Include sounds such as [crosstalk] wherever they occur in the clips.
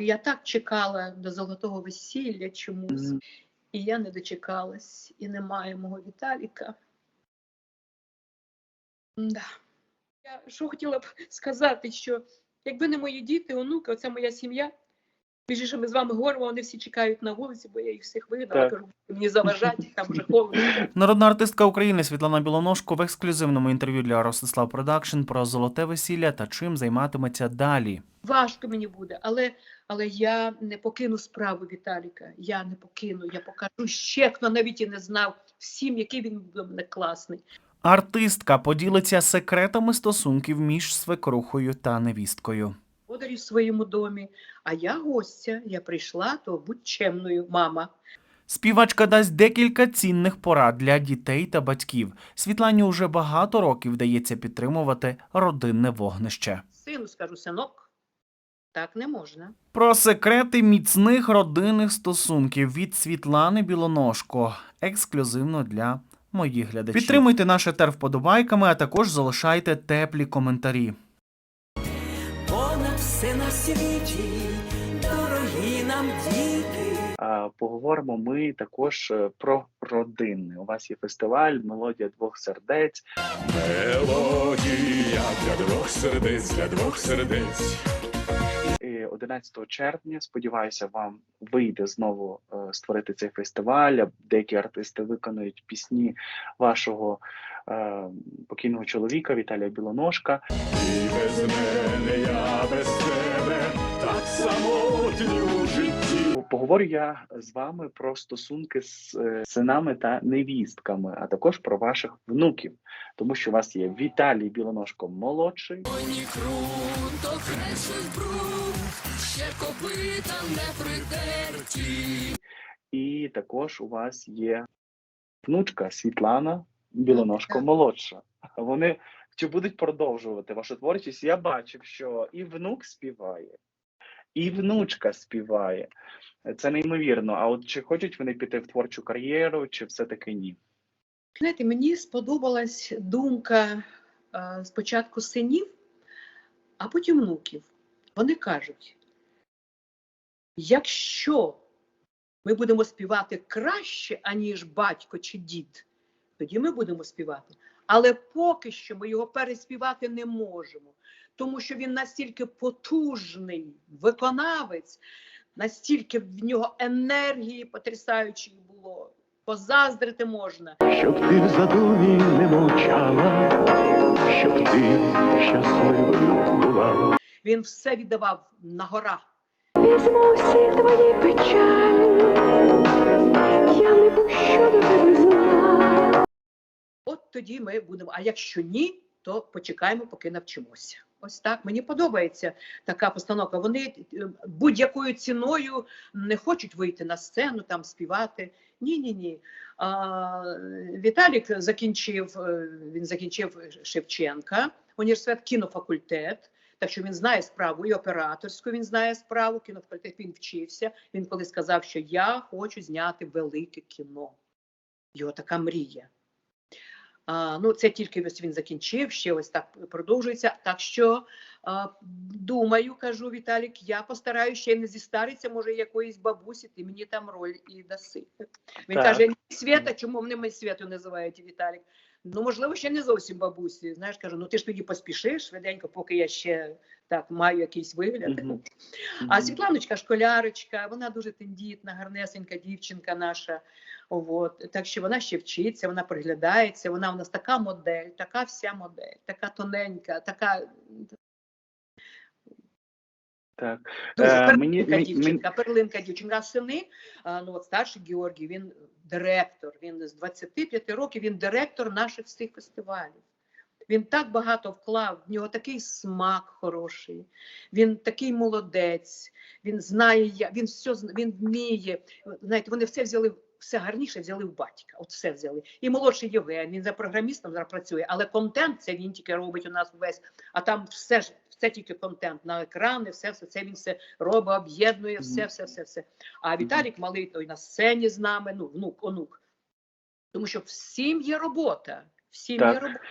і я так чекала до золотого весілля чомусь, і я не дочекалась, і немає мого Віталіка. Да. Я що хотіла б сказати, що якби не мої діти, онуки, оця моя сім'я. Між іншим, ми з вами говоримо, вони всі чекають на вулиці, бо я їх всіх вигнала, кажу, мені заважать, там вже холодно. Народна артистка України Світлана Білоножко в ексклюзивному інтерв'ю для Ростислав Продакшн про золоте весілля та чим займатиметься далі. Важко мені буде, але, але я не покину справу Віталіка. Я не покину. Я покажу ще, хто навіть і не знав всім, який він в мене класний. Артистка поділиться секретами стосунків між свекрухою та невісткою. Подарі в своєму домі. А я гостя. Я прийшла, то будь чемною, мама. Співачка дасть декілька цінних порад для дітей та батьків. Світлані уже багато років вдається підтримувати родинне вогнище. Сину скажу, синок, так не можна. Про секрети міцних родинних стосунків від Світлани Білоножко ексклюзивно для моїх глядачів. Підтримуйте наш етер вподобайками, а також залишайте теплі коментарі. Світі, дорогі нам діти. Поговоримо ми також е, про родинне. У вас є фестиваль Мелодія двох сердець. Мелодія для двох сердець, для двох сердець. 11 червня, сподіваюся, вам вийде знову е, створити цей фестиваль. Деякі артисти виконують пісні вашого е, покійного чоловіка Віталія Білоножка. І без мене, я самотній у житті. Поговорю я з вами про стосунки з е, синами та невістками, а також про ваших внуків, тому що у вас є Віталій Білоножко молодший. Ні круто бруд, ще копита не придерті. І також у вас є внучка Світлана Білоножко молодша. Вони чи будуть продовжувати вашу творчість? Я бачив, що і внук співає, і внучка співає. Це неймовірно. А от чи хочуть вони піти в творчу кар'єру, чи все-таки ні? Знаєте, мені сподобалась думка е, спочатку синів, а потім внуків. Вони кажуть: якщо ми будемо співати краще, аніж батько чи дід, тоді ми будемо співати. Але поки що ми його переспівати не можемо, тому що він настільки потужний виконавець, настільки в нього енергії потрясаючої було. Позаздрити можна. Щоб ти в задумі не мовчала, щоб ти щасливою була. Він все віддавав на гора. Візьму всі твої печалі, я не пущу до тебе зла. От тоді ми будемо. А якщо ні, то почекаємо, поки навчимося. Ось так мені подобається така постановка. Вони е, будь-якою ціною не хочуть вийти на сцену, там співати. Ні, ні, ні. Віталік закінчив, е, він закінчив Шевченка, університет кінофакультет. Так що він знає справу і операторську, він знає справу, кінофакультет він вчився. Він коли сказав, що я хочу зняти велике кіно. Його така мрія. А, ну, це тільки ось він закінчив, ще ось так продовжується. Так що а, думаю, кажу Віталік, я постараюся ще не зістариться, може, якоїсь бабусі, ти мені там роль і даси. Він Так. каже: Свята, чому вони мене святу називають Віталік? Ну, можливо, ще не зовсім бабусі. Знаєш, кажу, ну ти ж тоді поспішиш швиденько, поки я ще так маю якийсь вигляд. Мгм. А Світланочка школярочка, вона дуже тендітна, гарнесенька дівчинка наша. От. Так що вона ще вчиться, вона приглядається, вона у нас така модель, така вся модель, така тоненька, така Так. дуже Е, перлинка мені- мені- дівчинка, перлинка дівчинка. А сини, ну от старший Георгій, він директор, він з 25 років, він директор наших всіх фестивалів. Він так багато вклав, в нього такий смак хороший, він такий молодець, він знає, він все він вміє. Знаєте, вони все взяли, все гарніше взяли в батька. От все взяли. І молодший Євген, він за програмістом зараз працює, але контент це він тільки робить у нас увесь. А там все ж все тільки контент на екрани, все, все це він все робить, об'єднує, все, все, все, все. А Віталік малий той на сцені з нами, ну, внук, онук. Тому що всім є робота. Всім Так. є робота.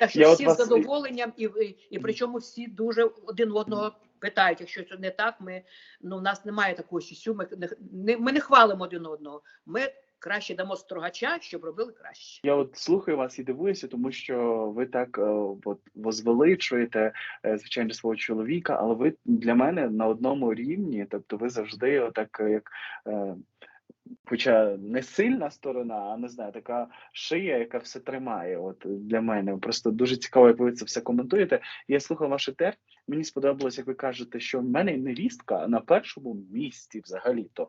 Так що Я всі вас- з задоволенням, і, і, і причому всі дуже один одного питають, якщо це не так, ми ну, у нас немає такого сюсю, ми не, ми не хвалимо один одного. Ми краще дамо строгача, щоб робили краще. Я от слухаю вас і дивуюся, тому що ви так е, от возвеличуєте е, звичайно свого чоловіка, але ви для мене на одному рівні, тобто ви завжди отак, е, як хоча не сильна сторона, а не знаю, така шия, яка все тримає. От для мене просто дуже цікаво, як ви це все коментуєте. Я слухав ваш етер. Мені сподобалось, як ви кажете, що в мене невістка на першому місці взагалі-то.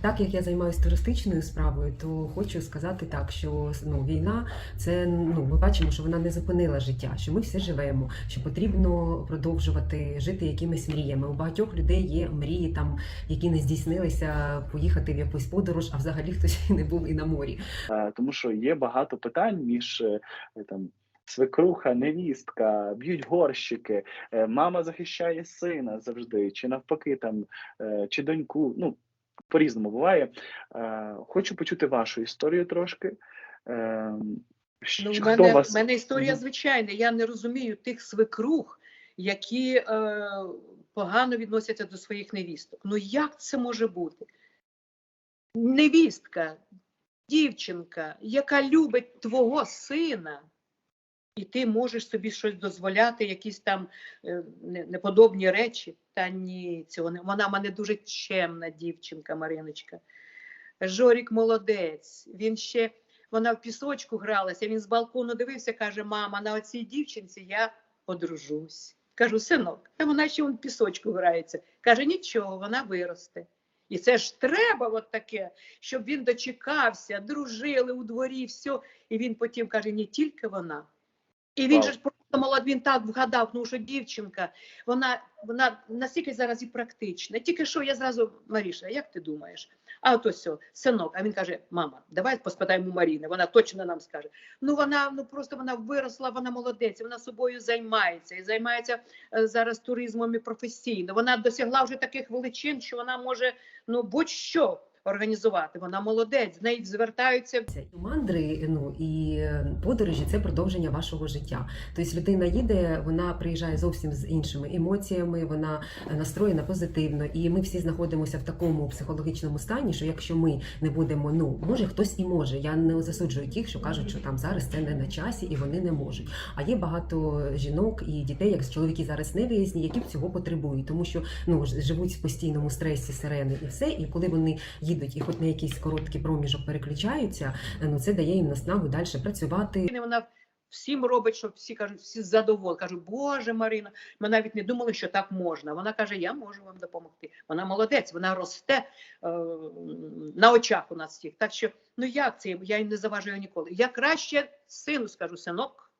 Так як я займаюся туристичною справою, то хочу сказати так, що ну, війна це ну ми бачимо, що вона не зупинила життя, що ми всі живемо, що потрібно продовжувати жити якимись мріями. У багатьох людей є мрії, там які не здійснилися, поїхати в якусь подорож, а взагалі хтось [laughs] не був і на морі. Е, тому що є багато питань між е, там. Свекруха, невістка, б'ють горщики, е, мама захищає сина завжди, чи навпаки, там, е, чи доньку. Ну, по-різному буває. Е, Хочу почути вашу історію трошки. Ну, Хто мене, вас... мене історія звичайна. Я не розумію тих свекрух, які е, погано відносяться до своїх невісток. Ну як це може бути? Невістка, дівчинка, яка любить твого сина, і ти можеш собі щось дозволяти, якісь там е, неподобні речі. Та ні, цього не. Вона мене дуже чемна дівчинка, Мариночка. Жорік молодець. Він ще вона в пісочку гралася. Він з балкону дивився, каже: Мама, на оцій дівчинці я одружусь. Кажу, синок, та вона ще в пісочку грається. Каже, нічого, вона виросте. І це ж треба от таке, щоб він дочекався, дружили у дворі, все. І він потім каже, не тільки вона. І він же ж просто молод, він так вгадав, ну що дівчинка, вона, вона настільки зараз і практична. Тільки що я зразу, Маріша, як ти думаєш? А от ось, все, синок. А він каже: мама, давай поспитаємо Маріни, вона точно нам скаже. Ну вона ну просто вона виросла, вона молодець, вона собою займається і займається е, зараз туризмом і професійно. Вона досягла вже таких величин, що вона може ну будь-що організувати. Вона молодець, з неї звертаються мандри, ну і подорожі це продовження вашого життя. Тобто людина їде, вона приїжджає зовсім з іншими емоціями, вона настроєна позитивно, і ми всі знаходимося в такому психологічному стані, що якщо ми не будемо, ну може хтось і може. Я не засуджую тих, що кажуть, що там зараз це не на часі і вони не можуть. А є багато жінок і дітей, як чоловіки зараз не виїзні, які цього потребують, тому що ну живуть в постійному стресі, сирени і все. І коли вони їдуть і хоч на якийсь короткий проміжок переключаються, е, ну це дає їм наснагу далі працювати. Вона всім робить, що всі кажуть, всі задоволені. Кажуть, Боже Марина, ми навіть не думали, що так можна. Вона каже, я можу вам допомогти. Вона молодець, вона росте е, на очах у нас всіх. Так що, ну як це? Я їй не заважаю ніколи. Я краще сину скажу, синок,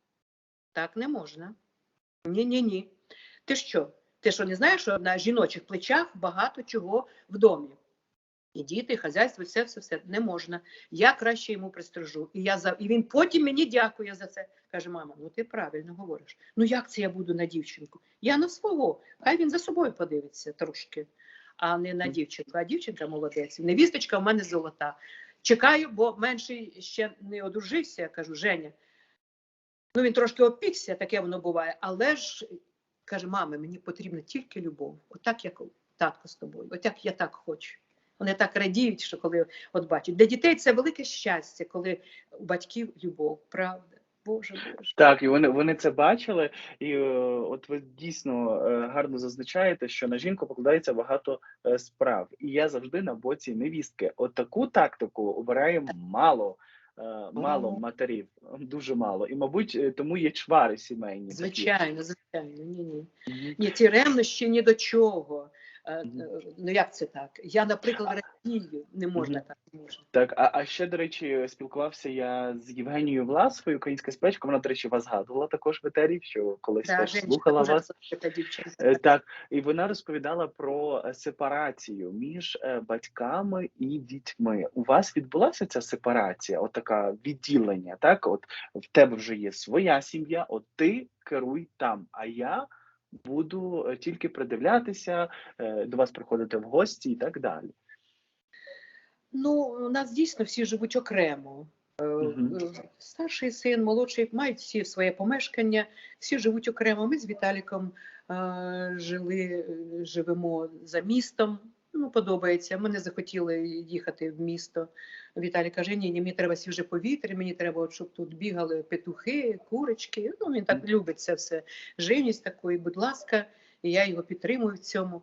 так не можна. Ні, ні, ні. Ти що? Ти що не знаєш, що на жіночих плечах багато чого в домі? І діти, і хазяйство, все, все, все не можна. Я краще йому пристражу. І я за і він потім мені дякує за це. Каже, мама, ну ти правильно говориш. Ну як це я буду на дівчинку? Я на свого. Хай він за собою подивиться трошки, а не на дівчинку. А дівчинка молодець. Невісточка в мене золота. Чекаю, бо менший ще не одружився. Я кажу, Женя. Ну він трошки опікся, таке воно буває, але ж каже, мама, мені потрібна тільки любов. Отак, як татко з тобою. Отак я так хочу. Вони так радіють, що коли от бачать. Для дітей це велике щастя, коли у батьків любов, правда. Боже, Боже. Так, і вони, вони це бачили, і е, от ви дійсно е, гарно зазначаєте, що на жінку покладається багато е, справ. І я завжди на боці невістки. От таку тактику обирає мало. е, Мало матерів, дуже мало. І, мабуть, тому є чвари сімейні. такі. Звичайно, звичайно. Ні, ні. Ні, ці ревнощі ні до чого. Е, е, Ну як це так? Я, наприклад, радію. Не можна так, не можна. Так, а, а ще, до речі, спілкувався я з Євгенією Власовою, українська спечка. Вона, до речі, вас згадувала також в етері, що колись Да, теж слухала вас. Е, Так, і вона розповідала про сепарацію між батьками і дітьми. У вас відбулася ця сепарація, от така відділення, так? От в тебе вже є своя сім'я, от ти керуй там, а я буду е, тільки придивлятися, е, до вас приходити в гості і так далі. Ну, у нас дійсно всі живуть окремо. Е, Старший син, молодший мають всі своє помешкання, всі живуть окремо. Ми з Віталіком е, жили, живемо за містом. Ну, подобається. Ми не захотіли їхати в місто. Віталій каже: ні, ні, мені треба свіже повітря, мені треба, щоб тут бігали петухи, курочки. Ну, він так любить це все. Живність такої, будь ласка, і я його підтримую в цьому.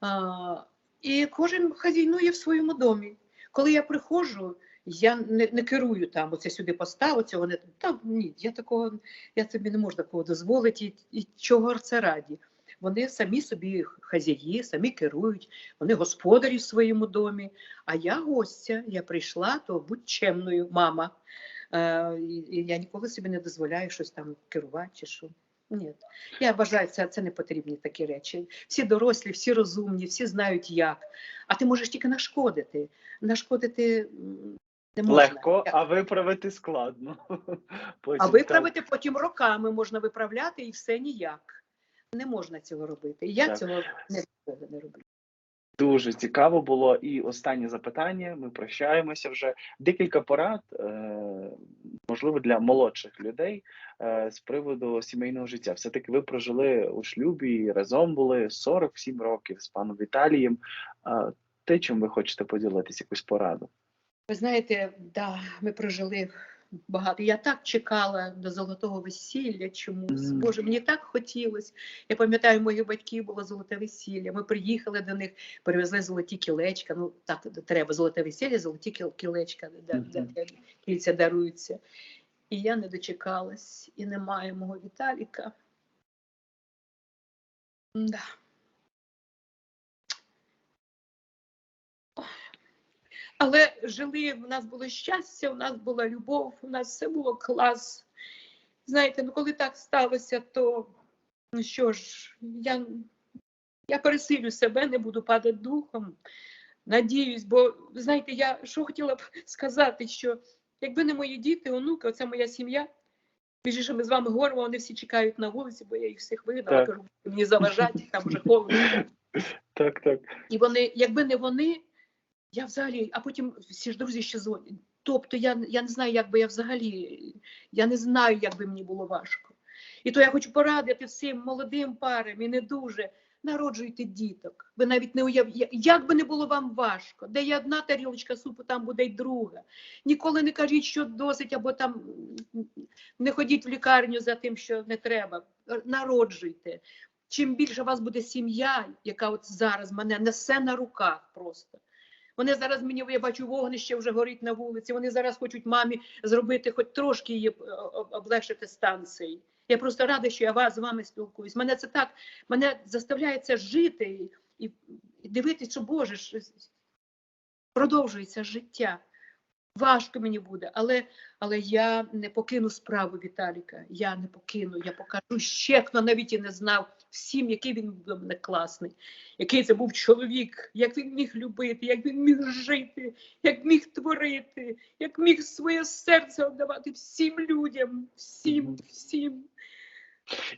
А, і кожен хазяйнує в своєму домі. Коли я приходжу, я не, не керую там, оце сюди поставив, цього не та ні, я такого, я собі не можу такого дозволити, і, і чого це раді. Вони самі собі хазяї, самі керують, вони господарі в своєму домі. А я гостя, я прийшла, то будь чемною, мама. Е, і, я ніколи собі не дозволяю щось там керувати чи що. Ні. Я вважаю, це, це не потрібні такі речі. Всі дорослі, всі розумні, всі знають як. А ти можеш тільки нашкодити. Нашкодити не можна. Легко, а виправити складно. [laughs] Потім А так. виправити потім роками можна виправляти і все ніяк. Не можна цього робити. І я Так. цього не, ніколи не роблю. Дуже цікаво було. І останнє запитання. Ми прощаємося вже. Декілька порад, е, можливо, для молодших людей е, з приводу сімейного життя. Все таки ви прожили у шлюбі разом були 47 років з паном Віталієм. Е, те, чим ви хочете поділитися, якусь пораду? Ви знаєте, да, ми прожили багато. Я так чекала до золотого весілля чомусь. Боже, мені так хотілося. Я пам'ятаю, моїх батьків було золоте весілля. Ми приїхали до них, привезли золоті кілечка. Ну так треба золоте весілля, золоті кілечка, кільця даруються. І я не дочекалась, і немає мого Віталіка. Да. Але жили, в нас було щастя, у нас була любов, у нас все було клас. Знаєте, ну коли так сталося, то ну що ж, я, я пересилю себе, не буду падати духом. Надіюсь, бо знаєте, я що хотіла б сказати, що якби не мої діти, онуки, оце моя сім'я. Між іншим, ми з вами говоримо, вони всі чекають на вулиці, бо я їх всіх вигнала, кажу, мені заважать, там вже холодно. [laughs] Так, так. І вони, якби не вони, я взагалі, а потім всі ж друзі ще дзвонять. Тобто я, я не знаю, як би я взагалі, я не знаю, як би мені було важко. І то я хочу порадити всім молодим парам і не дуже. Народжуйте діток. Ви навіть не уявляєте, як би не було вам важко, де є одна тарілочка супу, там буде й друга. Ніколи не кажіть, що досить, або там не ходіть в лікарню за тим, що не треба. Народжуйте. Чим більше у вас буде сім'я, яка от зараз мене несе на руках просто. Вони зараз мені, я бачу, вогнище вже горить на вулиці. Вони зараз хочуть мамі зробити, хоч трошки її е, облегшити станції. Я просто рада, що я вас з вами спілкуюсь. Мене це так, мене заставляє це жити і, і, дивитися, що Боже, ж, продовжується життя. Важко мені буде, але, але я не покину справу Віталіка. Я не покину. Я покажу ще, хто навіть і не знав всім, який він був для мене класний, який це був чоловік, як він міг любити, як він міг жити, як міг творити, як міг своє серце віддавати всім людям, всім, всім.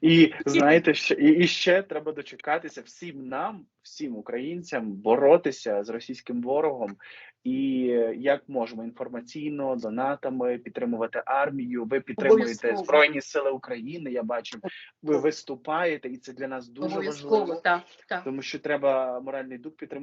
І знаєте, ще і, і ще треба дочекатися всім нам, всім українцям, боротися з російським ворогом. І як можемо інформаційно, донатами підтримувати армію. Ви підтримуєте. Збройні Сили України. Я бачу, ви виступаєте, і це для нас дуже важливо, так, так. тому що треба моральний дух підтримувати.